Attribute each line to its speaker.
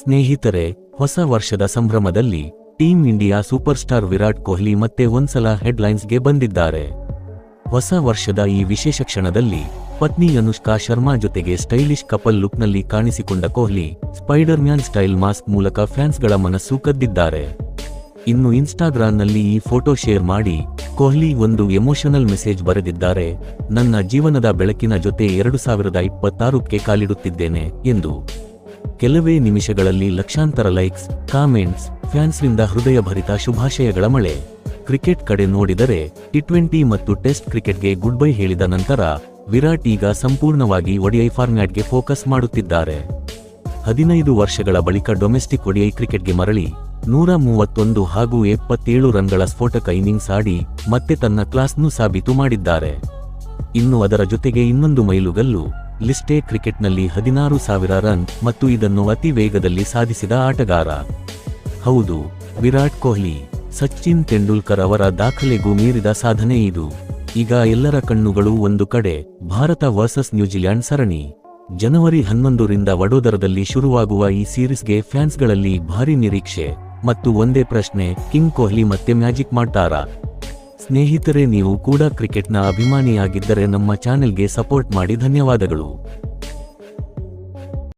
Speaker 1: ಸ್ನೇಹಿತರೆ, ಹೊಸ ವರ್ಷದ ಸಂಭ್ರಮದಲ್ಲಿ team India super star Virat Kohli ಮತ್ತೆ ಒಂದ್ಸಲ ಹೆಡ್ಲೈನ್ಸ್ಗೆ ಬಂದಿದ್ದಾರೆ. ಹೊಸ ವರ್ಷದ ಈ ವಿಶೇಷ ಕ್ಷಣದಲ್ಲಿ ಪತ್ನಿ ಅನುಷ್ಕಾ ಶರ್ಮಾ ಜೊತೆಗೆ ಸ್ಟೈಲಿಶ್ ಕಪಲ್ ಲುಕ್ನಲ್ಲಿ ಕಾಣಿಸಿಕೊಂಡ Kohli Spider Man style mask ಮೂಲಕ ಫ್ಯಾನ್ಸ್ಗಳ ಮನಸ್ಸು ಕದ್ದಿದ್ದಾರೆ. ಇನ್ನು ಇನ್ಸ್ಟಾಗ್ರಾಂನಲ್ಲಿ ಈ ಫೋಟೋ ಶೇರ್ ಮಾಡಿ ಕೊಹ್ಲಿ ಒಂದು ಎಮೋಷನಲ್ ಮೆಸೇಜ್ ಬರೆದಿದ್ದಾರೆ, ನನ್ನ ಜೀವನದ ಬೆಳಕಿನ ಜೊತೆ ಎರಡು ಸಾವಿರದ ಇಪ್ಪತ್ತಾರಕ್ಕೆ ಕಾಲಿಡುತ್ತಿದ್ದೇನೆ ಎಂದು. ಕೆಲವೇ ನಿಮಿಷಗಳಲ್ಲಿ ಲಕ್ಷಾಂತರ ಲೈಕ್ಸ್, ಕಾಮೆಂಟ್ಸ್ ಫ್ಯಾನ್ಸ್ರಿಂದ ಹೃದಯಭರಿತ ಶುಭಾಶಯಗಳ ಮಳೆ. ಕ್ರಿಕೆಟ್ ಕಡೆ ನೋಡಿದರೆ ಟಿ ಟ್ವೆಂಟಿ ಮತ್ತು ಟೆಸ್ಟ್ ಕ್ರಿಕೆಟ್ಗೆ ಗುಡ್ ಬೈ ಹೇಳಿದ ನಂತರ ವಿರಾಟ್ ಈಗ ಸಂಪೂರ್ಣವಾಗಿ ಒಡಿಐ ಫಾರ್ಮ್ಯಾಟ್ಗೆ ಫೋಕಸ್ ಮಾಡುತ್ತಿದ್ದಾರೆ. ಹದಿನೈದು ವರ್ಷಗಳ ಬಳಿಕ ಡೊಮೆಸ್ಟಿಕ್ ಒಡಿಐ ಕ್ರಿಕೆಟ್ಗೆ ಮರಳಿ ನೂರ ಮೂವತ್ತೊಂದು ಹಾಗೂ ಎಪ್ಪತ್ತೇಳು ರನ್ಗಳ ಸ್ಫೋಟಕ ಇನ್ನಿಂಗ್ಸ್ ಆಡಿ ಮತ್ತೆ ತನ್ನ ಕ್ಲಾಸ್ನೂ ಸಾಬೀತು ಮಾಡಿದ್ದಾರೆ. ಇನ್ನು ಅದರ ಜೊತೆಗೆ ಇನ್ನೊಂದು ಮೈಲುಗಲ್ಲು ಲಿಸ್ಟೇ ಕ್ರಿಕೆಟ್ನಲ್ಲಿ ಹದಿನಾರು ಸಾವಿರ ರನ್ ಮತ್ತು ಇದನ್ನು ಅತಿ ವೇಗದಲ್ಲಿ ಸಾಧಿಸಿದ ಆಟಗಾರ. ಹೌದು, ವಿರಾಟ್ ಕೊಹ್ಲಿ, ಸಚಿನ್ ತೆಂಡೂಲ್ಕರ್ ಅವರ ದಾಖಲೆಗೂ ಮೀರಿದ ಸಾಧನೆ ಇದು. ಈಗ ಎಲ್ಲರ ಕಣ್ಣುಗಳು ಒಂದು ಕಡೆ, ಭಾರತ ವರ್ಸಸ್ ನ್ಯೂಜಿಲ್ಯಾಂಡ್ ಸರಣಿ. ಜನವರಿ ಹನ್ನೊಂದರಿಂದ ವಡೋದರದಲ್ಲಿ ಶುರುವಾಗುವ ಈ ಸೀರೀಸ್ಗೆ ಫ್ಯಾನ್ಸ್ಗಳಲ್ಲಿ ಭಾರಿ ನಿರೀಕ್ಷೆ. ಮತ್ತು ಒಂದೇ ಪ್ರಶ್ನೆ, ಕಿಂಗ್ ಕೊಹ್ಲಿ ಮತ್ತೆ ಮ್ಯಾಜಿಕ್ ಮಾಡ್ತಾರಾ? ಸ್ನೇಹಿತರೆ ನೀವು ಕೂಡ ಕ್ರಿಕೆಟ್ನ ಅಭಿಮಾನಿಯಾಗಿದ್ದರೆ ನಮ್ಮ ಚಾನೆಲ್ಗೆ ಸಪೋರ್ಟ್ ಮಾಡಿ ಧನ್ಯವಾದಗಳು.